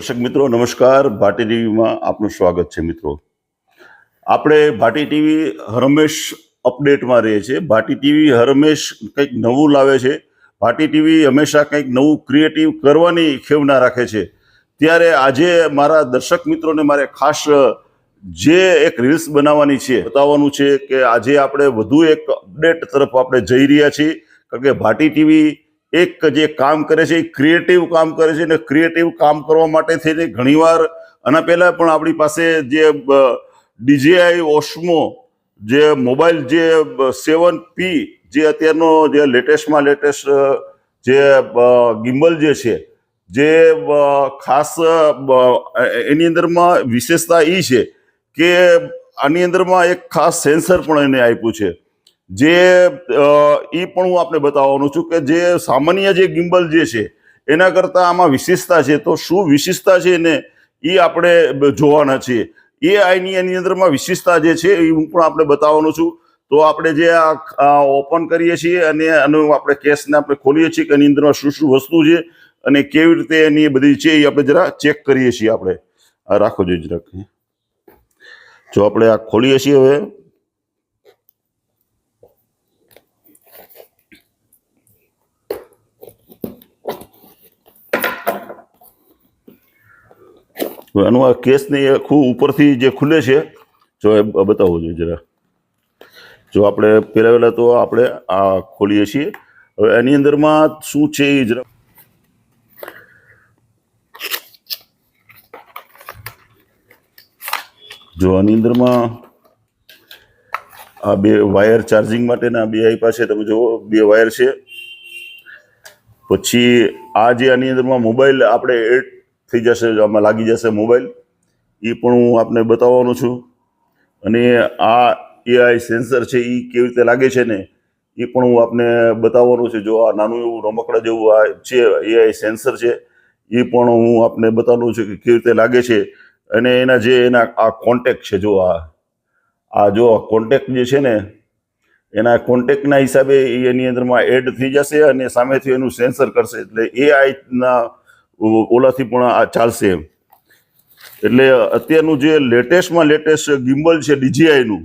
દર્શક મિત્રો, નમસ્કાર. ભાટી ટીવીમાં આપનું સ્વાગત છે મિત્રો. આપણે ભાટી ટીવી હરમેશ અપડેટમાં રહીએ છીએ. ભાટી ટીવી હરમેશ કંઈક નવું લાવે છે. ભાટી ટીવી હંમેશા કંઈક નવું ક્રિએટિવ કરવાની ખેવના રાખે છે. ત્યારે આજે મારા દર્શક મિત્રોને મારે ખાસ જે એક રીલ્સ બનાવવાની છે, બતાવવાનું છે કે આજે આપણે વધુ એક અપડેટ તરફ આપણે જઈ રહ્યા છીએ. કારણ કે ભાટી ટીવી એક જે કામ કરે છે એ ક્રિએટિવ કામ કરે છે અને ક્રિએટિવ કામ કરવા માટે થઈને ઘણીવાર આના પહેલાં પણ આપણી પાસે જે ડીજીઆઈ ઓસ્મો, જે મોબાઈલ જે સેવન પી જે અત્યારનો જે લેટેસ્ટમાં લેટેસ્ટ જે ગિમ્બલ જે છે, જે ખાસ એની અંદરમાં વિશેષતા એ છે કે આની અંદરમાં એક ખાસ સેન્સર પણ એને આપ્યું છે. જે એ પણ હું આપને બતાવવાનું છું કે જે સામાન્ય જે ગિમ્બલ જે છે, એના કરતાં આમાં વિશેષતા છે. તો શું વિશેષતા છે ને એ આપણે જોવાના છીએ. એ આઈની, એની અંદરમાં વિશેષતા જે છે એ હું પણ આપણે બતાવવાનું છું. તો આપણે જે આ ઓપન કરીએ છીએ અને આનું આપણે કેસને આપણે ખોલીએ છીએ કે એની અંદરમાં શું શું વસ્તુ છે અને કેવી રીતે એની બધી છે એ આપણે જરા ચેક કરીએ છીએ આપણે. રાખો જોઈએ જરાક જો આપણે આ ખોલીએ છીએ હવે. હવે એનું આ કેસની આખું ઉપરથી જે ખુલે છે, જો એ બતાવવું જોઈએ જરા. જો આપણે પહેલાં પહેલાં તો આપણે આ ખોલીએ છીએ. હવે એની અંદરમાં શું છે એ જરા જો આની અંદરમાં આ બે વાયર ચાર્જિંગ માટેના બે આપ્યા છે, તમે જુઓ, બે વાયર છે. પછી આ જે આની અંદરમાં મોબાઈલ આપણે થઈ જશે આમાં લાગી જશે મોબાઈલ એ પણ હું આપને બતાવવાનો છું. અને આ એઆઈ સેન્સર છે એ કેવી રીતે લાગે છે ને એ પણ હું આપને બતાવવાનું છે. જો આ નાનું એવું રમકડા જેવું આ છે એઆઈ સેન્સર છે એ પણ હું આપને બતાવવાનું છું કે કેવી રીતે લાગે છે. અને એના જે એના આ કોન્ટેક છે, જો આ આ જો કોન્ટેક જે છે ને, એના કોન્ટેક્ટના હિસાબે એની અંદરમાં એડ થઈ જશે અને સામેથી એનું સેન્સર કરશે. એટલે એઆઈના ઓલાથી પણ આ ચાલશે એટલે અત્યારનું જે લેટેસ્ટમાં લેટેસ્ટ ગિમ્બલ છે ડીજીઆઈનું,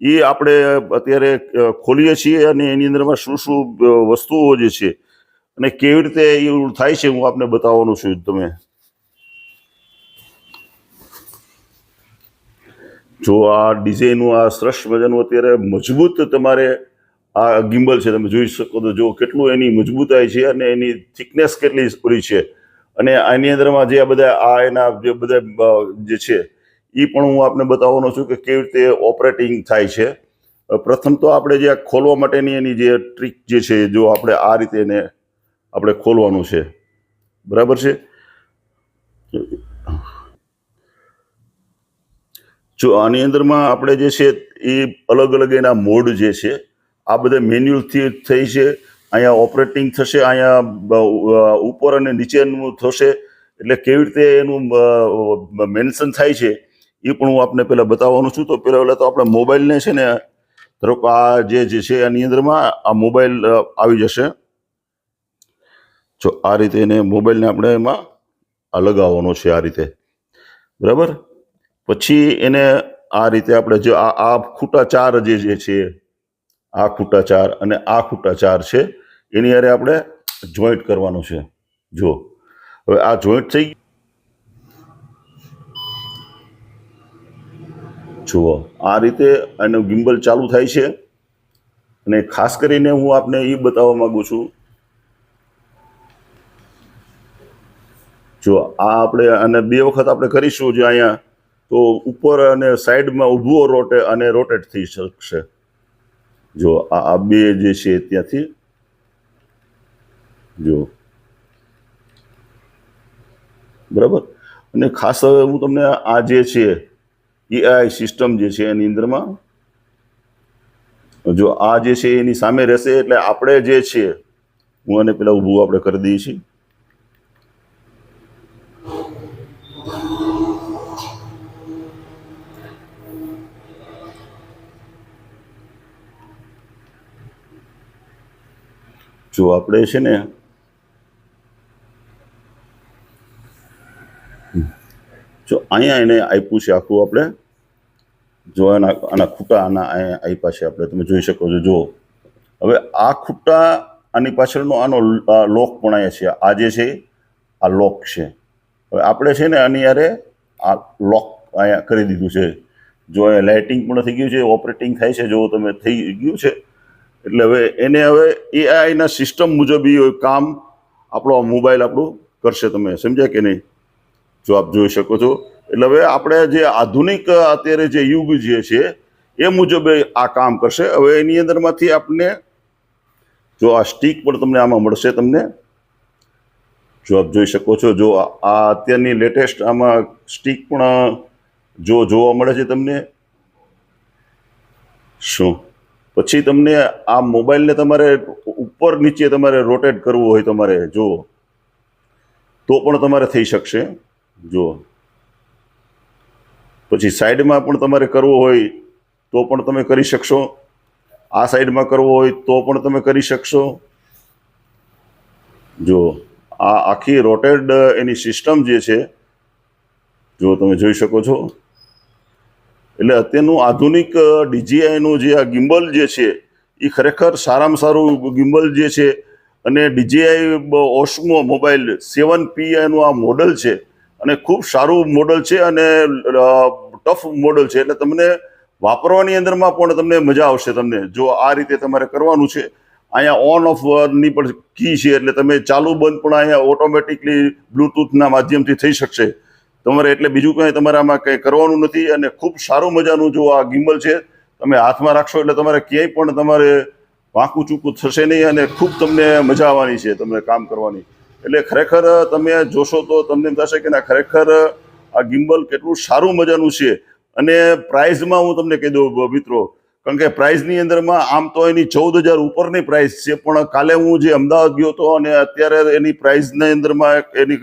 એ આપણે અત્યારે ખોલીએ છીએ અને એની અંદરમાં શું શું વસ્તુઓ જે છે, અને કેવી રીતે એ થાય છે, હું આપને બતાવવાનું છું તમે. જો આ ડિઝાઇનનું આ સરસ મજાનું અત્યારે મજબૂત તમારે આ ગિમ્બલ છે, તમે જોઈ શકો તો જો કેટલું એની મજબૂતાઈ છે અને એની થિકનેસ કેટલી પૂરી છે. અને આની અંદરમાં જે આ બધા, આ એના જે બધા જે છે એ પણ હું આપને બતાવવાનો છું કે કેવી રીતે ઓપરેટિંગ થાય છે. પ્રથમ તો આપણે જે ખોલવા માટેની એની જે ટ્રીક જે છે, જો આપણે આ રીતે એને આપણે ખોલવાનું છે. બરાબર છે? જો આની અંદરમાં આપણે જે છે એ અલગ અલગ એના મોડ જે છે, આ બધા મેન્યુઅલથી થઈ છે. અહીંયા ઓપરેટિંગ થશે, અહીંયા ઉપર અને નીચેનું થશે. એટલે કેવી રીતે એનું મેન્શન થાય છે, એ પણ હું આપને પહેલાં બતાવવાનું છું. તો પહેલાં પહેલાં તો આપણે મોબાઈલને છે ને, ધારો કે આ જે જે છે એની અંદરમાં આ મોબાઈલ આવી જશે. જો આ રીતે એને મોબાઈલને આપણે એમાં આ લગાવવાનો છે આ રીતે. બરાબર? પછી એને આ રીતે આપણે જે આ ખૂટા ચાર જે છે, આ ખૂટા ચાર અને આ ખૂટા ચાર છે એની હારે આપણે જોઈન્ટ કરવાનું છે. જો હવે આ જોઈન્ટ થઈ જુઓ. આ રીતે એનું ગિમ્બલ ચાલુ થાય છે. અને ખાસ કરીને હું આપને એ બતાવવા માગું છું. જો આ આપણે અને બે વખત આપણે કરીશું જો અહીંયા. તો ઉપર અને સાઈડમાં ઊભો રોટે અને રોટેટ થઈ શકશે. જો આ બે જે છે ત્યાંથી જો બરાબર? અને ખાસ હવે હું તમને આ જે છે એઆઈ સિસ્ટમ જે છે એની અંદરમાં, જો આ જે છે એની સામે રહેશે એટલે આપણે જે છે, હું અને પેલા ઊભું આપણે કરી દઈએ છીએ. જો આપણે છે ને અહીંયા એને આપ્યું છે આખું આપણે, જો આના આના ખૂટા આના અહીંયા આપ્યા છે આપણે, તમે જોઈ શકો છો જો હવે આ ખૂટા આની પાછળનો આનો લોક પણ અહીંયા છે. આ જે છે, આ લોક છે. હવે આપણે છે ને આની યારે આ લોક અહીંયા કરી દીધું છે. જો અહીંયા લાઇટિંગ પણ થઈ ગયું છે, ઓપરેટિંગ થાય છે, જો તમે થઈ ગયું છે. એટલે હવે એને હવે એઆઈના સિસ્ટમ મુજબ એ કામ આપણો મોબાઈલ આપણું કરશે. તમે સમજ્યા કે નહીં? જો આપ જોઈ શકો છો. એટલે હવે આપણે જે આધુનિક અત્યારે જે યુગ જે છે, એ મુજબ આ કામ કરશે. હવે એની અંદરમાંથી આપને જો આ સ્ટીક પણ તમને આમાં મળશે તમને. જો આપ જોઈ શકો છો, જો આ અત્યારની લેટેસ્ટ આમાં સ્ટીક પણ જો જોવા મળે છે તમને. શું? પછી તમને આ મોબાઈલને તમારે ઉપર નીચે તમારે રોટેટ કરવું હોય તમારે જો તો પણ તમારે થઈ શકશે. જો પછી સાઈડમાં પણ તમારે કરવો હોય તો પણ તમે કરી શકશો. આ સાઈડમાં કરવો હોય તો પણ તમે કરી શકશો. જો આ આખી રોટેડ એની સિસ્ટમ જે છે જો તમે જોઈ શકો છો. એટલે અત્યારનું આધુનિક ડીજીઆઈનું જે આ ગિમ્બલ જે છે એ ખરેખર સારામાં સારું ગિમ્બલ જે છે, અને ડીજીઆઈ ઓસ્મો મોબાઈલ સેવન પી એનું આ મોડલ છે અને ખૂબ સારું મોડલ છે અને ટફ મોડલ છે. એટલે તમને વાપરવાની અંદરમાં પણ તમને મજા આવશે તમને. જો આ રીતે તમારે કરવાનું છે, અહીંયા ઓન ઓફની પણ કી છે. એટલે તમે ચાલુ બંધ પણ અહીંયા ઓટોમેટિકલી બ્લૂટૂથના માધ્યમથી થઈ શકશે. તમારે એટલે બીજું કંઈ તમારે આમાં કંઈ કરવાનું નથી અને ખૂબ સારું મજાનું જો આ ગિમ્બલ છે, તમે હાથમાં રાખશો એટલે તમારે ક્યાંય પણ તમારે વાંકું ચૂકું થશે નહીં અને ખૂબ તમને મજા આવવાની છે, તમને કામ કરવાની. એટલે ખરેખર તમે જોશો તો તમને એમ થશે કે ના, ખરેખર આ ગિમ્બલ કેટલું સારું મજાનું છે. અને પ્રાઇઝમાં હું તમને કહી દઉં મિત્રો, કારણ કે પ્રાઇઝની અંદરમાં આમ તો એની ચૌદ હજાર ઉપરની પ્રાઇસ છે, પણ કાલે હું જે અમદાવાદ ગયો હતો અને અત્યારે એની પ્રાઇઝની અંદરમાં એની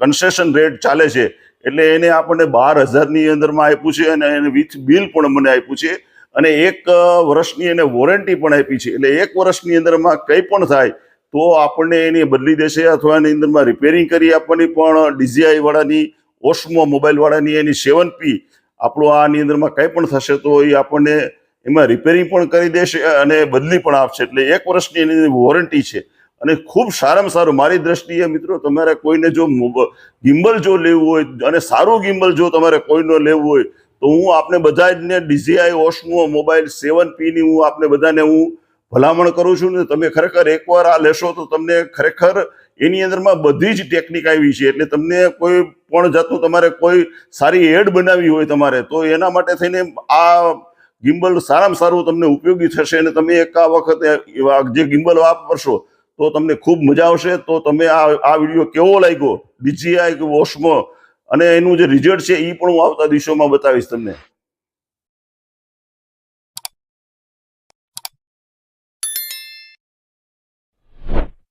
કન્સેશન રેટ ચાલે છે. એટલે એને આપણને બાર હજારની અંદરમાં આપ્યું છે અને એને વિથ બિલ પણ મને આપ્યું છે. અને એક વર્ષની એને વોરંટી પણ આપી છે. એટલે એક વર્ષની અંદરમાં કંઈ પણ થાય તો આપણને એની બદલી દેશે અથવા એની અંદરમાં રિપેરિંગ કરી આપવાની પણ ડીજીઆઈ વાળાની ઓસ્મો મોબાઈલ વાળાની એની સેવન પી આપણું આની અંદરમાં કંઈ પણ થશે તો એ આપણને એમાં રિપેરિંગ પણ કરી દેશે અને બદલી પણ આપશે. એટલે એક વર્ષની એની વોરંટી છે. અને ખૂબ સારામાં સારું, મારી દ્રષ્ટિએ મિત્રો, તમારે કોઈને જો ગિમ્બલ જો લેવું હોય અને સારું ગિમ્બલ જો તમારે કોઈનો લેવું હોય, તો હું આપને બધા જ ને ડીજીઆઈ ઓસ્મો મોબાઈલ સેવન પીની હું આપને બધાને હું ભલામણ કરું છું ને તમે ખરેખર એકવાર આ લેશો તો તમને ખરેખર એની અંદરમાં બધી જ ટેકનિક આવી છે. એટલે તમને કોઈ પણ જાતનું તમારે કોઈ સારી એડ બનાવી હોય તમારે, તો એના માટે થઈને આ ગિમ્બલ સારામાં સારું તમને ઉપયોગી થશે અને તમે એક આ વખતે જે ગિમ્બલ વાપરશો તો તમને ખૂબ મજા આવશે. તો તમે આ આ વીડિયો કેવો લાગ્યો? ડીજીઆઈ વોશમાં અને એનું જે રિઝલ્ટ છે એ પણ હું આવતા દિવસોમાં બતાવીશ તમને.